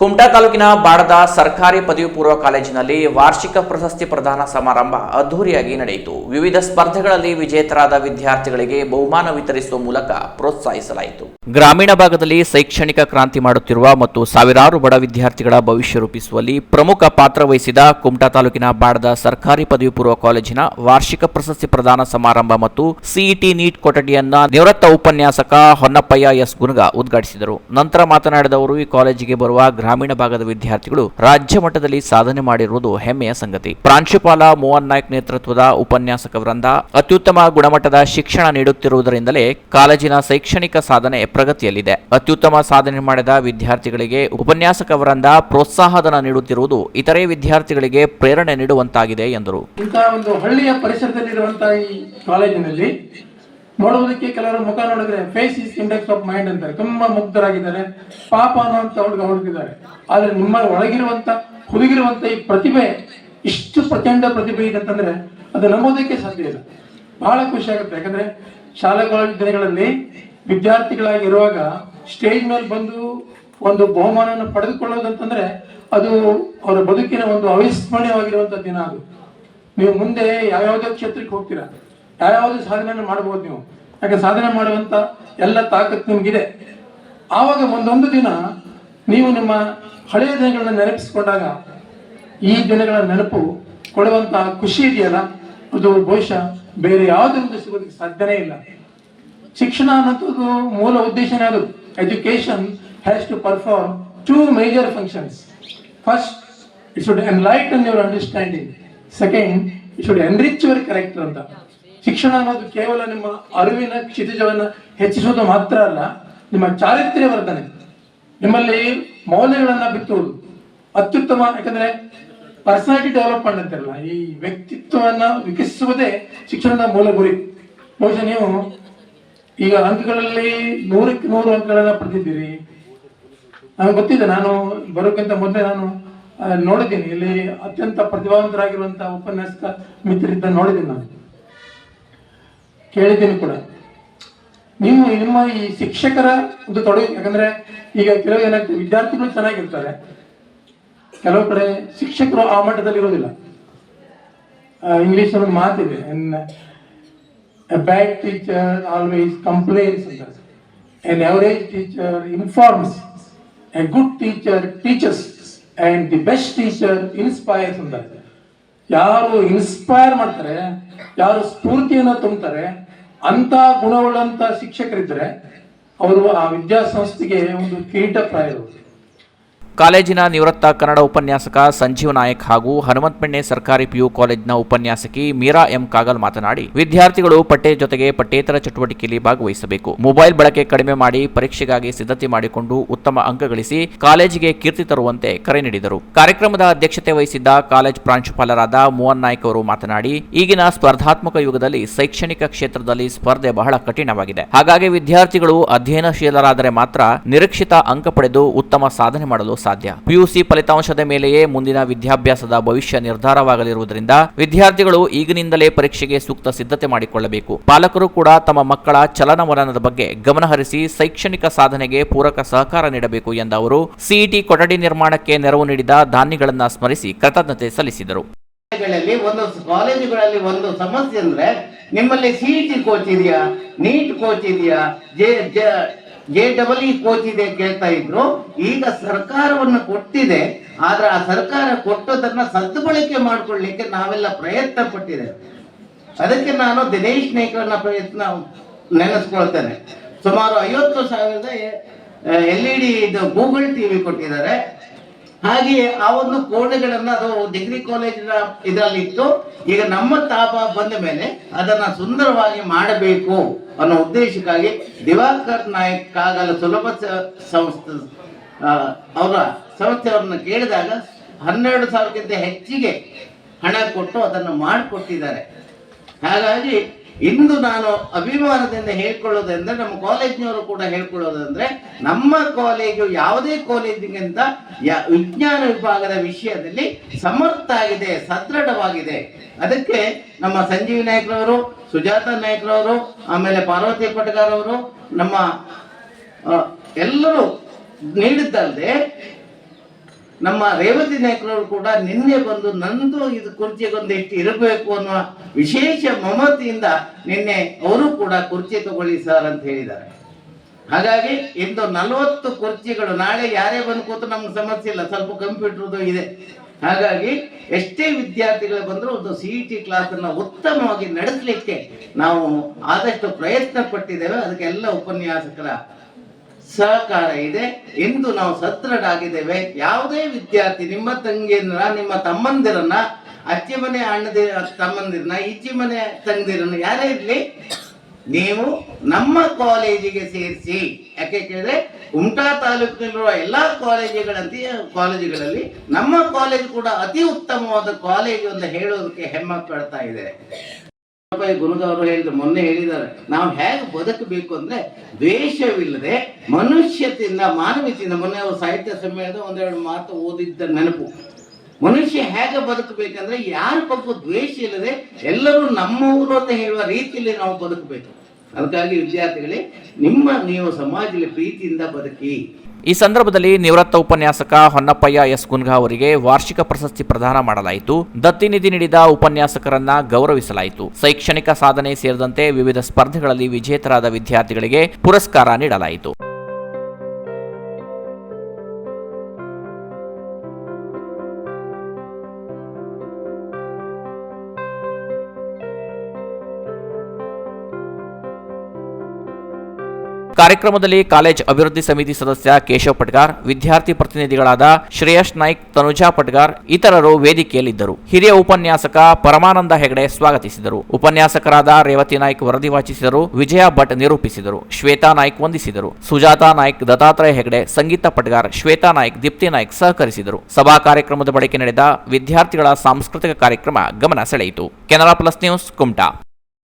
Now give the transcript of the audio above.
ಕುಮಟಾ ತಾಲೂಕಿನ ಬಾಡದ ಸರ್ಕಾರಿ ಪದವಿ ಪೂರ್ವ ಕಾಲೇಜಿನಲ್ಲಿ ವಾರ್ಷಿಕ ಪ್ರಶಸ್ತಿ ಪ್ರದಾನ ಸಮಾರಂಭ ಅದ್ದೂರಿಯಾಗಿ ನಡೆಯಿತು. ವಿವಿಧ ಸ್ಪರ್ಧೆಗಳಲ್ಲಿ ವಿಜೇತರಾದ ವಿದ್ಯಾರ್ಥಿಗಳಿಗೆ ಬಹುಮಾನ ವಿತರಿಸುವ ಮೂಲಕ ಪ್ರೋತ್ಸಾಹಿಸಲಾಯಿತು. ಗ್ರಾಮೀಣ ಭಾಗದಲ್ಲಿ ಶೈಕ್ಷಣಿಕ ಕ್ರಾಂತಿ ಮಾಡುತ್ತಿರುವ ಮತ್ತು ಸಾವಿರಾರು ಬಡ ವಿದ್ಯಾರ್ಥಿಗಳ ಭವಿಷ್ಯ ರೂಪಿಸುವಲ್ಲಿ ಪ್ರಮುಖ ಪಾತ್ರ ವಹಿಸಿದ ಕುಮಟಾ ತಾಲೂಕಿನ ಬಾಡದ ಸರ್ಕಾರಿ ಪದವಿ ಪೂರ್ವ ಕಾಲೇಜಿನ ವಾರ್ಷಿಕ ಪ್ರಶಸ್ತಿ ಪ್ರದಾನ ಸಮಾರಂಭ ಮತ್ತು ಸಿಇಟಿ ನೀಟ್ ಕೊಠಡಿಯನ್ನ ನಿವೃತ್ತ ಉಪನ್ಯಾಸಕ ಹೊನ್ನಪ್ಪಯ್ಯ ಎಸ್ ಗುನಗ ಉದ್ಘಾಟಿಸಿದರು. ನಂತರ ಮಾತನಾಡಿದ ಅವರು, ಈ ಕಾಲೇಜಿಗೆ ಬರುವ ಗ್ರಾಮೀಣ ಭಾಗದ ವಿದ್ಯಾರ್ಥಿಗಳು ರಾಜ್ಯ ಮಟ್ಟದಲ್ಲಿ ಸಾಧನೆ ಮಾಡಿರುವುದು ಹೆಮ್ಮೆಯ ಸಂಗತಿ. ಪ್ರಾಂಶುಪಾಲ ಮೋಹನ್ ನಾಯ್ಕ್ ನೇತೃತ್ವದ ಉಪನ್ಯಾಸಕ ವೃಂದ ಅತ್ಯುತ್ತಮ ಗುಣಮಟ್ಟದ ಶಿಕ್ಷಣ ನೀಡುತ್ತಿರುವುದರಿಂದಲೇ ಕಾಲೇಜಿನ ಶೈಕ್ಷಣಿಕ ಸಾಧನೆ ಪ್ರಗತಿಯಲ್ಲಿದೆ. ಅತ್ಯುತ್ತಮ ಸಾಧನೆ ಮಾಡಿದ ವಿದ್ಯಾರ್ಥಿಗಳಿಗೆ ಉಪನ್ಯಾಸಕ ವೃಂದ ಪ್ರೋತ್ಸಾಹಧನ ನೀಡುತ್ತಿರುವುದು ಇತರೆ ವಿದ್ಯಾರ್ಥಿಗಳಿಗೆ ಪ್ರೇರಣೆ ನೀಡುವಂತಾಗಿದೆ ಎಂದರು. ನೋಡುವುದಕ್ಕೆ ಕೆಲವರ ಮುಖ ನೋಡಿದ್ರೆ face is index of mind ಅಂತಾರೆ. ತುಂಬಾ ಮುಗ್ಧರಾಗಿದ್ದಾರೆ. ಪಾಪ ಅನ್ನುವಂತ ಅವ್ರಿಗೆ ಹುಡುಗಿದ್ದಾರೆ ಆದ್ರೆ ನಿಮ್ಮ ಒಳಗಿರುವಂತ, ಹುದುಗಿರುವಂತ ಈ ಪ್ರತಿಭೆ, ಇಷ್ಟು ಪ್ರಚಂಡ ಪ್ರತಿಭೆ ಇದೆ ಅಂತಂದ್ರೆ ಅದು ನಂಬೋದಕ್ಕೆ ಸಾಧ್ಯ ಇಲ್ಲ. ಬಹಳ ಖುಷಿ ಆಗುತ್ತೆ. ಯಾಕಂದ್ರೆ ಶಾಲಾ ಕಾಲೇಜು ದಿನಗಳಲ್ಲಿ ವಿದ್ಯಾರ್ಥಿಗಳಾಗಿರುವಾಗ ಸ್ಟೇಜ್ ಮೇಲೆ ಬಂದು ಒಂದು ಬಹುಮಾನವನ್ನು ಪಡೆದುಕೊಳ್ಳೋದಂತಂದ್ರೆ ಅದು ಅವರ ಬದುಕಿನ ಒಂದು ಅವಿಸ್ಮರಣೀಯವಾಗಿರುವಂತ ದಿನ ಅದು. ನೀವು ಮುಂದೆ ಯಾವ್ಯಾವುದೋ ಕ್ಷೇತ್ರಕ್ಕೆ ಹೋಗ್ತೀರಾ. ಯಾವ್ಯಾವ್ದು ಸಾಧನೆಯನ್ನು ಮಾಡ್ಬೋದು ನೀವು? ಯಾಕೆ ಸಾಧನೆ ಮಾಡುವಂತ ಎಲ್ಲ ತಾಕತ್ತು ನಿಮಗಿದೆ. ಆವಾಗ ಒಂದೊಂದು ದಿನ ನೀವು ನಿಮ್ಮ ಹಳೆಯ ದಿನಗಳನ್ನ ನೆನಪಿಸಿಕೊಂಡಾಗ ಈ ದಿನಗಳ ನೆನಪು ಕೊಡುವಂತಹ ಖುಷಿ ಇದೆಯಲ್ಲ? ಅದು ಬಹುಶಃ ಬೇರೆ ಯಾವುದರಿಂದ ಸಿಗೋದಕ್ಕೆ ಸಾಧ್ಯನೇ ಇಲ್ಲ. ಶಿಕ್ಷಣ ಅನ್ನೋದು ಮೂಲ ಉದ್ದೇಶನೇ ಅದು. Education has to perform two major functions first it should enlighten your understanding second it should enrich your character ಅಂತ. ಶಿಕ್ಷಣ ಅನ್ನೋದು ಕೇವಲ ನಿಮ್ಮ ಅರಿವಿನ ಕ್ಷಿತಿಜವನ್ನ ಹೆಚ್ಚಿಸುವುದು ಮಾತ್ರ ಅಲ್ಲ, ನಿಮ್ಮ ಚಾರಿತ್ರ್ಯ ವರ್ಧನೆ. ನಿಮ್ಮಲ್ಲಿ ಮೌಲ್ಯಗಳನ್ನ ಬಿತ್ತುವುದು ಅತ್ಯುತ್ತಮ, ಯಾಕಂದ್ರೆ ಪರ್ಸನಾಲಿಟಿ ಡೆವಲಪ್ಮೆಂಟ್ ಅಂತಿರಲ್ಲ, ಈ ವ್ಯಕ್ತಿತ್ವವನ್ನ ವಿಕಸಿಸುವುದೇ ಶಿಕ್ಷಣದ ಮೂಲ ಗುರಿ. ಬಹುಶಃ ನೀವು ಈಗ ಅಂಕಗಳಲ್ಲಿ ನೂರಕ್ಕೆ ನೂರು ಅಂಕಗಳನ್ನ ಪಡೆದಿದ್ದೀರಿ. ನನಗೆ ಗೊತ್ತಿದೆ, ನಾನು ಬರೋಕ್ಕಿಂತ ಮೊದಲೇ ನಾನು ನೋಡಿದ್ದೀನಿ, ಇಲ್ಲಿ ಅತ್ಯಂತ ಪ್ರತಿಭಾವಂತರಾಗಿರುವಂತಹ ಉಪನ್ಯಾಸಕ ಮಿತ್ರರಿದ್ದ ನೋಡಿದ್ದೀನಿ ನಾನು. ಕೇಳಿದ್ದೀನಿ ಕೂಡ. ನಿಮ್ಮ ನಿಮ್ಮ ಈ ಶಿಕ್ಷಕರ ಒಂದು ತೊಡಗು ಯಾಕಂದ್ರೆ ಈಗ ಕೆಲವು ಏನಾಗ್ತದೆ, ವಿದ್ಯಾರ್ಥಿಗಳು ಚೆನ್ನಾಗಿರ್ತಾರೆ. ಕೆಲವು ಕಡೆ ಶಿಕ್ಷಕರು ಆ ಮಟ್ಟದಲ್ಲಿ ಇರೋದಿಲ್ಲ. ಇಂಗ್ಲಿಷ್ ಒಂದು ಮಾತಿದೆ. ಬ್ಯಾಡ್ ಟೀಚರ್ ಆಲ್ವೇಸ್ ಕಂಪ್ಲೇನ್ಸ್ ಅಂತ. Average teacher informs good teacher teaches and the best teacher inspires ಅಂತ. ಯಾರು ಇನ್ಸ್ಪೈರ್ ಮಾಡ್ತಾರೆ ಯಾರು ಸ್ಫೂರ್ತಿಯನ್ನು ತುಂಬುತ್ತಾರೆ ಅಂತ ಗುಣವುಳ್ಳಂತ ಶಿಕ್ಷಕರಿದ್ರೆ ಅವರು ಆ ವಿದ್ಯಾಸಂಸ್ಥೆಗೆ ಒಂದು ಕಿರೀಟಪ್ರಾಯರು ಕಾಲೇಜಿನ ನಿವೃತ್ತ ಕನ್ನಡ ಉಪನ್ಯಾಸಕ ಸಂಜೀವ್ ನಾಯಕ್ ಹಾಗೂ ಹನುಮಂತಪೆಣ್ಣೆ ಸರ್ಕಾರಿ ಪಿಯು ಕಾಲೇಜಿನ ಉಪನ್ಯಾಸಕಿ ಮೀರಾ ಎಂ ಕಾಗಲ್ ಮಾತನಾಡಿ, ವಿದ್ಯಾರ್ಥಿಗಳು ಪಠ್ಯ ಜೊತೆಗೆ ಪಠ್ಯೇತರ ಚಟುವಟಿಕೆಯಲ್ಲಿ ಭಾಗವಹಿಸಬೇಕು. ಮೊಬೈಲ್ ಬಳಕೆ ಕಡಿಮೆ ಮಾಡಿ ಪರೀಕ್ಷೆಗಾಗಿ ಸಿದ್ಧತೆ ಮಾಡಿಕೊಂಡು ಉತ್ತಮ ಅಂಕ ಗಳಿಸಿ ಕಾಲೇಜಿಗೆ ಕೀರ್ತಿ ತರುವಂತೆ ಕರೆ ನೀಡಿದರು. ಕಾರ್ಯಕ್ರಮದ ಅಧ್ಯಕ್ಷತೆ ವಹಿಸಿದ್ದ ಕಾಲೇಜ್ ಪ್ರಾಂಶುಪಾಲರಾದ ಮೋಹನ್ ನಾಯ್ಕ್ ಅವರು ಮಾತನಾಡಿ, ಈಗಿನ ಸ್ಪರ್ಧಾತ್ಮಕ ಯುಗದಲ್ಲಿ ಶೈಕ್ಷಣಿಕ ಕ್ಷೇತ್ರದಲ್ಲಿ ಸ್ಪರ್ಧೆ ಬಹಳ ಕಠಿಣವಾಗಿದೆ. ಹಾಗಾಗಿ ವಿದ್ಯಾರ್ಥಿಗಳು ಅಧ್ಯಯನಶೀಲರಾದರೆ ಮಾತ್ರ ನಿರೀಕ್ಷಿತ ಅಂಕ ಪಡೆದು ಉತ್ತಮ ಸಾಧನೆ ಮಾಡಲು ಸಾಧ್ಯ. ಪಿಯುಸಿ ಫಲಿತಾಂಶದ ಮೇಲೆಯೇ ಮುಂದಿನ ವಿದ್ಯಾಭ್ಯಾಸದ ಭವಿಷ್ಯ ನಿರ್ಧಾರವಾಗಲಿರುವುದರಿಂದ ವಿದ್ಯಾರ್ಥಿಗಳು ಈಗಿನಿಂದಲೇ ಪರೀಕ್ಷೆಗೆ ಸೂಕ್ತ ಸಿದ್ಧತೆ ಮಾಡಿಕೊಳ್ಳಬೇಕು. ಪಾಲಕರು ಕೂಡ ತಮ್ಮ ಮಕ್ಕಳ ಚಲನವಲನದ ಬಗ್ಗೆ ಗಮನಹರಿಸಿ ಶೈಕ್ಷಣಿಕ ಸಾಧನೆಗೆ ಪೂರಕ ಸಹಕಾರ ನೀಡಬೇಕು ಎಂದ ಅವರು, ಸಿಇಟಿ ಕೊಠಡಿ ನಿರ್ಮಾಣಕ್ಕೆ ನೆರವು ನೀಡಿದ ದಾನಿಗಳನ್ನು ಸ್ಮರಿಸಿ ಕೃತಜ್ಞತೆ ಸಲ್ಲಿಸಿದರು. ಒಂದು ಕಾಲೇಜುಗಳಲ್ಲಿ ಒಂದು ಸಮಸ್ಯೆ ಅಂದ್ರೆ ನಿಮ್ಮಲ್ಲಿ ಸಿಇಟಿ ಕೋಚ್ ಇದೆಯಾ? ನೀಟ್ ಕೋಚ್ ಇದೆಯಾ? ಜೆ ಡಬಲ್ ಇ ಕೋಚ್ ಇದೆ ಕೇಳ್ತಾ ಇದ್ರು. ಈಗ ಸರ್ಕಾರವನ್ನು ಕೊಟ್ಟಿದೆ. ಆದ್ರೆ ಆ ಸರ್ಕಾರ ಕೊಟ್ಟದನ್ನ ಸದ್ಬಳಕೆ ಮಾಡ್ಕೊಳ್ಳಿಕ್ಕೆ ನಾವೆಲ್ಲ ಪ್ರಯತ್ನ ಪಟ್ಟಿದೆ ಅದಕ್ಕೆ ನಾನು ದಿನೇಶ್ ನಾಯ್ಕರನ್ನ ಪ್ರಯತ್ನ ನೆನೆಸ್ಕೊಳ್ತೇನೆ. ಸುಮಾರು ಐವತ್ತು ಸಾವಿರದ ಎಲ್ ಇ ಡಿ ಇದು ಗೂಗಲ್ ಟಿವಿ ಕೊಟ್ಟಿದ್ದಾರೆ. ಹಾಗೆಯೇ ಆ ಒಂದು ಕೋಣೆಗಳನ್ನ ಅದು ಡಿಗ್ರಿ ಕಾಲೇಜಿನ ಇದರಲ್ಲಿ ಇತ್ತು ಈಗ ನಮ್ಮ ತಾಪ ಬಂದ ಮೇಲೆ ಅದನ್ನ ಸುಂದರವಾಗಿ ಮಾಡಬೇಕು ಅನ್ನೋ ಉದ್ದೇಶಕ್ಕಾಗಿ ದಿವಾಕರ್ ನಾಯಕ್ ಕಾಗಲ ಸುಲಭ ಸಂಸ್ಥೆ ಅವರ ಸಂಸ್ಥೆಯವರನ್ನ ಕೇಳಿದಾಗ ಹನ್ನೆರಡು ಸಾವಿರಕ್ಕಿಂತ ಹೆಚ್ಚಿಗೆ ಹಣ ಕೊಟ್ಟು ಅದನ್ನು ಮಾಡಿಕೊಟ್ಟಿದ್ದಾರೆ. ಹಾಗಾಗಿ ಇಂದು ನಾನು ಅಭಿಮಾನದಿಂದ ಹೇಳ್ಕೊಳ್ಳೋದಂದ್ರೆ, ನಮ್ಮ ಕಾಲೇಜ್ನವರು ಕೂಡ ಹೇಳ್ಕೊಳ್ಳೋದಂದ್ರೆ, ನಮ್ಮ ಕಾಲೇಜು ಯಾವುದೇ ಕಾಲೇಜಿಗಿಂತ ವಿಜ್ಞಾನ ವಿಭಾಗದ ವಿಷಯದಲ್ಲಿ ಸಮರ್ಥ ಆಗಿದೆ, ಸದೃಢವಾಗಿದೆ. ಅದಕ್ಕೆ ನಮ್ಮ ಸಂಜೀವಿ ನಾಯ್ಕರವರು, ಸುಜಾತ ನಾಯ್ಕರವರು, ಆಮೇಲೆ ಪಾರ್ವತಿ ಪಟ್ಗಾರ್ ಅವರು ನಮ್ಮ ಎಲ್ಲರೂ ನೀಡಿದ್ದಲ್ಲದೆ ನಮ್ಮ ರೇವತಿ ನಾಯಕರವರು ಕೂಡ ನಿನ್ನೆ ಬಂದು ನಂದು ಇದು ಕುರ್ಚಿಗೊಂದು ಎಷ್ಟು ಇರಬೇಕು ಅನ್ನುವ ವಿಶೇಷ ಮಮತೆಯಿಂದ ನಿನ್ನೆ ಅವರು ಕೂಡ ಕುರ್ಚಿ ತಗೊಳ್ಳಿ ಸರ್ ಅಂತ ಹೇಳಿದ್ದಾರೆ. ಹಾಗಾಗಿ ಇಂದು ನಲವತ್ತು ಕುರ್ಚಿಗಳು, ನಾಳೆ ಯಾರೇ ಬಂದು ಕೂತು ನಮ್ಗೆ ಸಮಸ್ಯೆ ಇಲ್ಲ, ಸ್ವಲ್ಪ ಕಂಪ್ಯೂಟರ್ದು ಇದೆ. ಹಾಗಾಗಿ ಎಷ್ಟೇ ವಿದ್ಯಾರ್ಥಿಗಳು ಬಂದರೂ ಒಂದು ಸಿ ಇ ಟಿ ಕ್ಲಾಸನ್ನು ಉತ್ತಮವಾಗಿ ನಡೆಸಲಿಕ್ಕೆ ನಾವು ಆದಷ್ಟು ಪ್ರಯತ್ನ ಪಟ್ಟಿದ್ದೇವೆ ಅದಕ್ಕೆಲ್ಲ ಉಪನ್ಯಾಸಕರ ಸಹಕಾರ ಇದೆ ಎಂದು ನಾವು ಸದೃಢಾಗಿದ್ದೇವೆ ಯಾವುದೇ ವಿದ್ಯಾರ್ಥಿ ನಿಮ್ಮ ತಂಗಿಯನ್ನ ನಿಮ್ಮ ತಮ್ಮಂದಿರನ್ನ, ಅಜ್ಜಿ ಮನೆ ಅಣ್ಣದಿ, ತಮ್ಮಂದಿರನ್ನ ಇಜ್ಜಿ ಮನೆ ತಂಗಿರನ್ನ ಯಾರೇ ಇರಲಿ, ನೀವು ನಮ್ಮ ಕಾಲೇಜಿಗೆ ಸೇರಿಸಿ. ಯಾಕೆ ಕೇಳಿದ್ರೆ ಉಮಟಾ ತಾಲೂಕಿನಲ್ಲಿರುವ ಎಲ್ಲಾ ಕಾಲೇಜುಗಳಂತೆ, ಕಾಲೇಜುಗಳಲ್ಲಿ ನಮ್ಮ ಕಾಲೇಜ್ ಕೂಡ ಅತಿ ಉತ್ತಮವಾದ ಕಾಲೇಜು ಅಂತ ಹೇಳೋದಕ್ಕೆ ಹೆಮ್ಮೆ ಪಡ್ತಾ ಇದೆ ಗುರುದವರು ಹೇಳಿದ್ರು, ಮೊನ್ನೆ ಹೇಳಿದ್ದಾರೆ, ನಾವು ಹೇಗೆ ಬದುಕಬೇಕು ಅಂದ್ರೆ ದ್ವೇಷವಿಲ್ಲದೆ ಮನುಷ್ಯತೆಯಿಂದ, ಮಾನವೀಯತೆಯಿಂದ, ಮೊನ್ನೆ ಅವರು ಸಾಹಿತ್ಯ ಸಮ್ಮೇಳನದ ಒಂದೆರಡು ಮಾತು ಓದಿದ್ದ ನೆನಪು. ಮನುಷ್ಯ ಹೇಗೆ ಬದುಕಬೇಕಂದ್ರೆ ಯಾರ ಪಕ್ಕ ದ್ವೇಷ ಇಲ್ಲದೆ ಎಲ್ಲರೂ ನಮ್ಮವರು ಅಂತ ಹೇಳುವ ರೀತಿಯಲ್ಲಿ ನಾವು ಬದುಕಬೇಕು. ಅದಕ್ಕಾಗಿ ವಿದ್ಯಾರ್ಥಿಗಳೇ, ನಿಮ್ಮ, ನೀವು ಸಮಾಜದಲ್ಲಿ ಪ್ರೀತಿಯಿಂದ ಬದುಕಿ. ಈ ಸಂದರ್ಭದಲ್ಲಿ ನಿವೃತ್ತ ಉಪನ್ಯಾಸಕ ಹೊನ್ನಪ್ಪಯ್ಯ ಎಸ್ ಗುನ್ಗಾ ಅವರಿಗೆ ವಾರ್ಷಿಕ ಪ್ರಶಸ್ತಿ ಪ್ರದಾನ ಮಾಡಲಾಯಿತು. ದತ್ತಿ ನಿಧಿ ನೀಡಿದ ಉಪನ್ಯಾಸಕರನ್ನ ಗೌರವಿಸಲಾಯಿತು. ಶೈಕ್ಷಣಿಕ ಸಾಧನೆ ಸೇರಿದಂತೆ ವಿವಿಧ ಸ್ಪರ್ಧೆಗಳಲ್ಲಿ ವಿಜೇತರಾದ ವಿದ್ಯಾರ್ಥಿಗಳಿಗೆ ಪುರಸ್ಕಾರ ನೀಡಲಾಯಿತು. ಕಾರ್ಯಕ್ರಮದಲ್ಲಿ ಕಾಲೇಜ್ ಅಭಿವೃದ್ಧಿ ಸಮಿತಿ ಸದಸ್ಯ ಕೇಶವ್ ಪಟ್ಗಾರ್, ವಿದ್ಯಾರ್ಥಿ ಪ್ರತಿನಿಧಿಗಳಾದ ಶ್ರೇಯಸ್ ನಾಯ್ಕ್, ತನುಜಾ ಪಟ್ಗಾರ್ ಇತರರು ವೇದಿಕೆಯಲ್ಲಿದ್ದರು. ಹಿರಿಯ ಉಪನ್ಯಾಸಕ ಪರಮಾನಂದ ಹೆಗಡೆ ಸ್ವಾಗತಿಸಿದರು. ಉಪನ್ಯಾಸಕರಾದ ರೇವತಿ ನಾಯ್ಕ್ ವರದಿ ವಾಚಿಸಿದರು, ವಿಜಯ ಭಟ್ ನಿರೂಪಿಸಿದರು, ಶ್ವೇತಾ ನಾಯ್ಕ್ ವಂದಿಸಿದರು. ಸುಜಾತಾ ನಾಯ್ಕ್, ದತ್ತಾತ್ರೇಯ ಹೆಗಡೆ, ಸಂಗೀತ ಪಟ್ಗಾರ್, ಶ್ವೇತಾ ನಾಯ್ಕ್, ದೀಪ್ತಿ ನಾಯ್ಕ್ ಸಹಕರಿಸಿದರು. ಸಭಾ ಕಾರ್ಯಕ್ರಮದ ಬಳಿಕ ನಡೆದ ವಿದ್ಯಾರ್ಥಿಗಳ ಸಾಂಸ್ಕೃತಿಕ ಕಾರ್ಯಕ್ರಮ ಗಮನ ಸೆಳೆಯಿತು. Canara plus news Kumta.